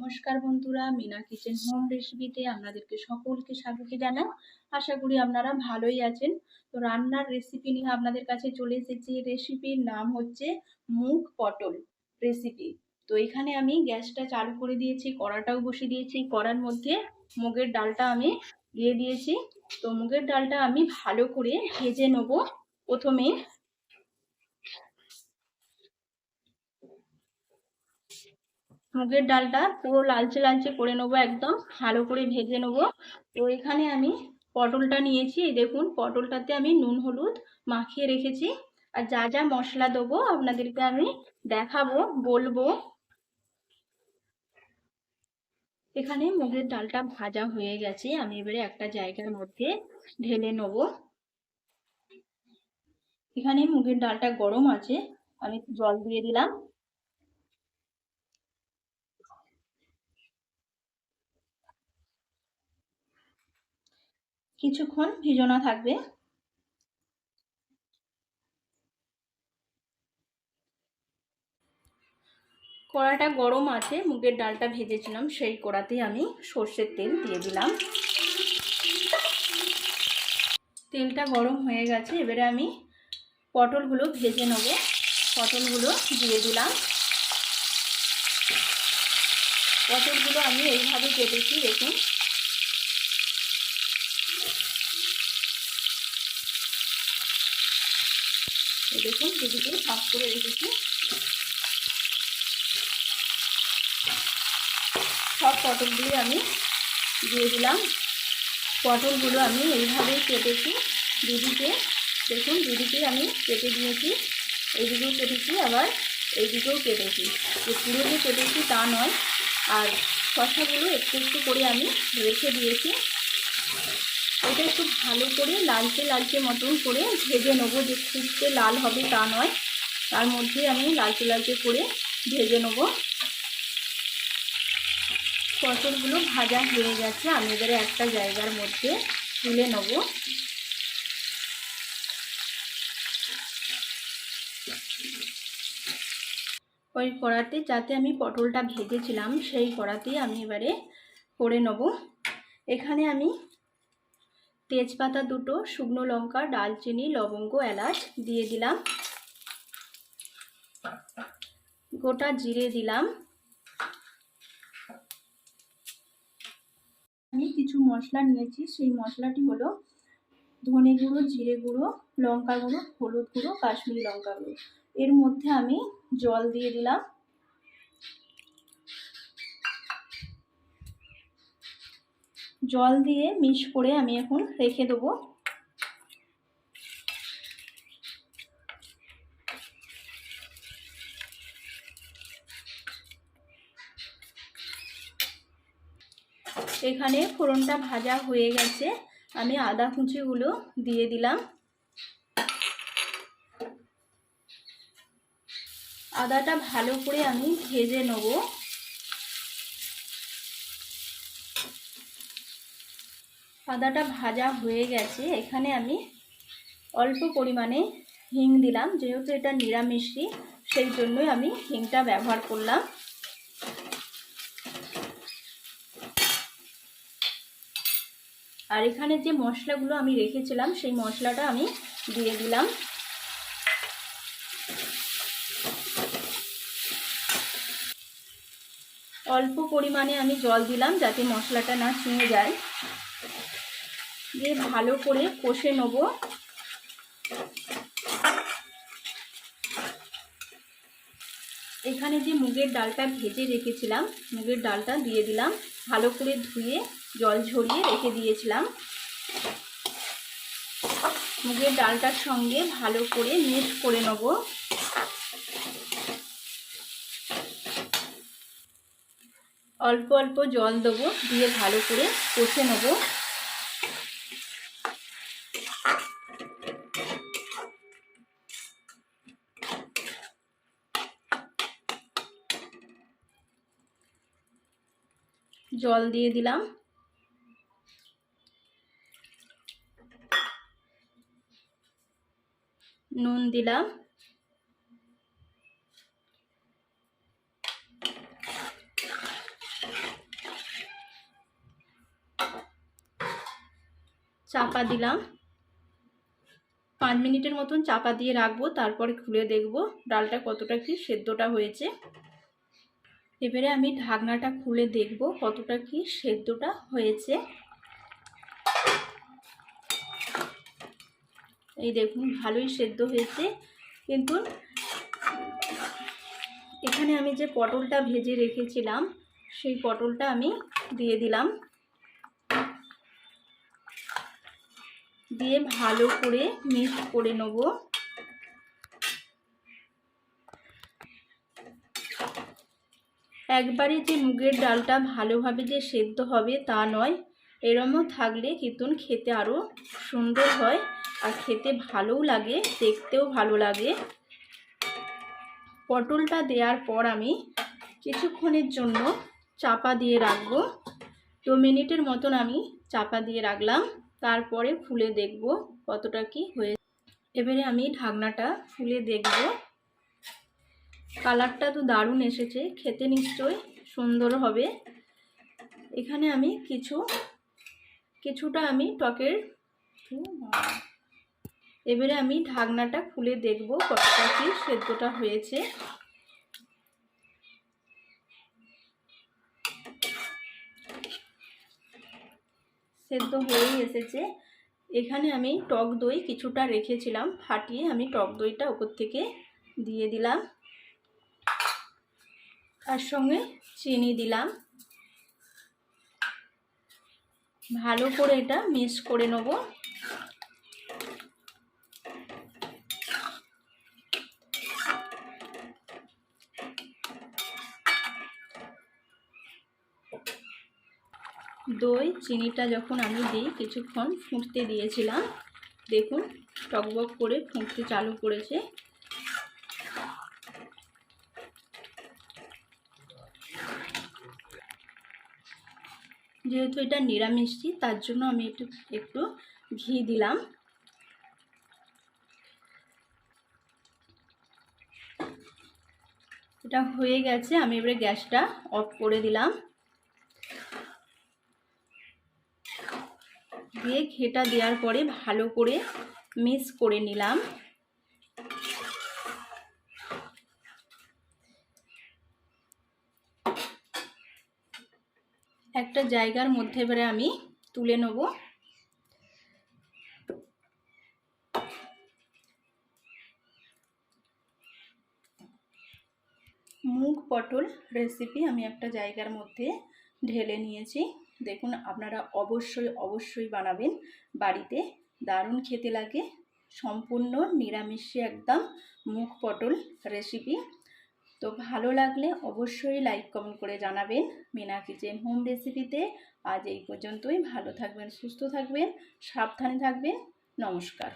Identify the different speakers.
Speaker 1: নমস্কার বন্ধুরা, Mina kitchen home রেসিপিতে আপনাদেরকে সকলকে স্বাগত জানাই। আশা করি আপনারা ভালোই আছেন। তো রান্নার রেসিপি নিয়ে আপনাদের কাছে চলে এসেছি। রেসিপির নাম হচ্ছে মুগ পটল রেসিপি তো এখানে আমি গ্যাসটা চালু করে দিয়েছি, কড়াটাও বসিয়ে দিয়েছি। কড়ার মধ্যে মুগের ডালটা আমি দিয়ে দিয়েছি। তো মুগের ডালটা আমি ভালো করে ভেজে নেব। প্রথমে মুগের ডালটা পুরো লালচে লালচে করে নেব একদম, ভালো করে ভেজে নেব। তো এখানে আমি পটলটা নিয়েছি দেখুন পটলটাতে আমি নুন, হলুদ মাখিয়ে রেখেছি। আর যা যা মশলা দেবো আপনাদেরকে আমি দেখাবো, বলব। এখানে মুগের ডালটা ভাজা হয়ে গেছে, আমি এবারে একটা জায়গার মধ্যে ঢেলে নেব। এখানে মুগের ডালটা গরম আছে, আমি জল দিয়ে দিলাম। কিছুক্ষণ ভিজানো থাকবে। কড়াটা গরম আছে, মুগের ডালটা ভেজেছিলাম, সেই কড়াতে আমি সর্ষের তেল দিয়ে দিলাম। তেলটা গরম হয়ে গেছে, এবারে আমি পটলগুলো ভেজে নেব। পটলগুলো দিয়ে দিলাম। পটলগুলো আমি এইভাবে কেটেছি, দেখুন। দেখুন, দুদিকে ভাগ করে রেখেছি। সব পটলগুলি আমি দিয়ে দিলাম। পটলগুলো আমি এইভাবেই কেটেছি, দুদিকে। দেখুন, দুদিকে আমি কেটে দিয়েছি, এইদিকেও কেটেছি, আবার এইদিকেও কেটেছি। পুরো যে কেটেছি তা নয়। আর শশাগুলো একটু একটু করে আমি রেখে দিয়েছি। এটা একটু ভালো করে লালচে লালচে মতন করে ভেজে নেব। যে খুবতে লাল হবে তা নয়। তার মধ্যে আমি লালচে লালচে করে ভেজে নেব। পটলগুলো ভাজা হয়ে গেছে। আমি এবারে একটা জায়গার মধ্যে তুলে নেব। ওই কড়াতে যাতে আমি পটলটা ভেজেছিলাম, সেই কড়াতেই আমি এবারে করে নেব। এখানে আমি তেজপাতা দুটো, শুকনো লঙ্কা, ডালচিনি, লবঙ্গ, এলাচ দিয়ে দিলাম। গোটা জিরে দিলাম। আমি কিছু মশলা নিয়েছি, সেই মশলাটি হলো ধনে গুঁড়ো, জিরে গুঁড়ো, লঙ্কা গুঁড়ো, হলুদ গুঁড়ো, কাশ্মীরি লঙ্কা গুঁড়ো। এর মধ্যে আমি জল দিয়ে দিলাম। জল দিয়ে মিক্স করে আমি এখন রেখে দেবো। এখানে ফোড়নটা ভাজা হয়ে গেছে। আমি আদা কুচিগুলো দিয়ে দিলাম। আদাটা ভালো করে আমি ভেজে নেব। আদাটা ভাজা হয়ে গেছে, এখানে আমি অল্প পরিমাণে হিং দিলাম। যেহেতু এটা নিরামিষই, সেই জন্যই আমি হিংটা ব্যবহার করলাম। আর এখানে যে মশলাগুলো আমি রেখেছিলাম, সেই মশলাটা আমি দিয়ে দিলাম। অল্প পরিমাণে আমি জল দিলাম যাতে মশলাটা না ছুঁয়ে যায়। দিয়ে ভালো করে কষে নেব। এখানে যে মুগের ডালটা ভেজে রেখেছিলাম, মুগের ডালটা দিয়ে দিলাম। ভালো করে ধুয়ে জল ঝরিয়ে রেখে দিয়েছিলাম। মুগের ডালটার সঙ্গে ভালো করে মিক্স করে নেব। অল্প অল্প জল দেবো, দিয়ে ভালো করে কষে নেব। জল দিয়ে দিলাম। নুন দিলাম। চাপা দিলাম। পাঁচ মিনিটের মতন চাপা দিয়ে রাখব, তারপরে খুলে দেখব ডালটা কতটা কি সেদ্ধটা হয়েছে। এবারে আমি ঢাকনাটা খুলে দেখব কতটা কি সেদ্ধটা হয়েছে। এই দেখুন, ভালোই সেদ্ধ হয়েছে। কিন্তু এখানে আমি যে পটলটা ভেজে রেখেছিলাম, সেই পটলটা আমি দিয়ে দিলাম। দিয়ে ভালো করে মিক্স করে নেব। একবারে যে মুগের ডালটা ভালোভাবে যে সেদ্ধ হবে তা নয়, এরমও থাকলে কিন্তু খেতে আরও সুন্দর হয় আর খেতে ভালোও লাগে, দেখতেও ভালো লাগে। পটলটা দেওয়ার পর আমি কিছুক্ষণের জন্য চাপা দিয়ে রাখব। দু মিনিটের মতন আমি চাপা দিয়ে রাখলাম, তারপরে ফুলে দেখব কতটা কি হয়ে এবারে আমি ঢাকনাটা ফুলে দেখব। কালারটা তো দারুণ এসেছে, খেতে নিশ্চয় সুন্দর হবে। এখানে আমি কিছু, কিছুটা আমি টকের এবারে আমি ঢাকনাটা খুলে দেখব কতটা কি সেদ্ধটা হয়েছে। সেদ্ধ হয়েই এসেছে। এখানে আমি টক দই কিছুটা রেখেছিলাম, ফাটিয়ে আমি টক দইটা ওপর থেকে দিয়ে দিলাম। তার সঙ্গে চিনি দিলাম। ভালো করে এটা মিক্স করে নেব। দই, চিনিটা যখন আমি দিই, কিছুক্ষণ ফুটতে দিয়েছিলাম। দেখুন, টকবক করে ফুটতে চালু করেছে। যেহেতু এটা নিরামিষটি তার জন্য আমি একটু একটু ঘি দিলাম। এটা হয়ে গেছে, আমি এবারে গ্যাসটা অফ করে দিলাম। দিয়ে ঘেটা দেওয়ার পরে ভালো করে মিক্স করে নিলাম। একটা জায়গার মধ্যে এবারে আমি তুলে নেব। মুগ পটল রেসিপি আমি একটা জায়গার মধ্যে ঢেলে নিয়েছি। দেখুন, আপনারা অবশ্যই অবশ্যই বানাবেন। বাড়িতে দারুণ খেতে লাগে। সম্পূর্ণ নিরামিষে একদম মুখ পটল রেসিপি তো ভালো লাগলে অবশ্যই লাইক কমেন্ট করে জানাবেন। মিনা কিচেন হোম রেসিপিতে আজ এই পর্যন্তই। ভালো থাকবেন, সুস্থ থাকবেন, সাবধানে থাকবেন। নমস্কার।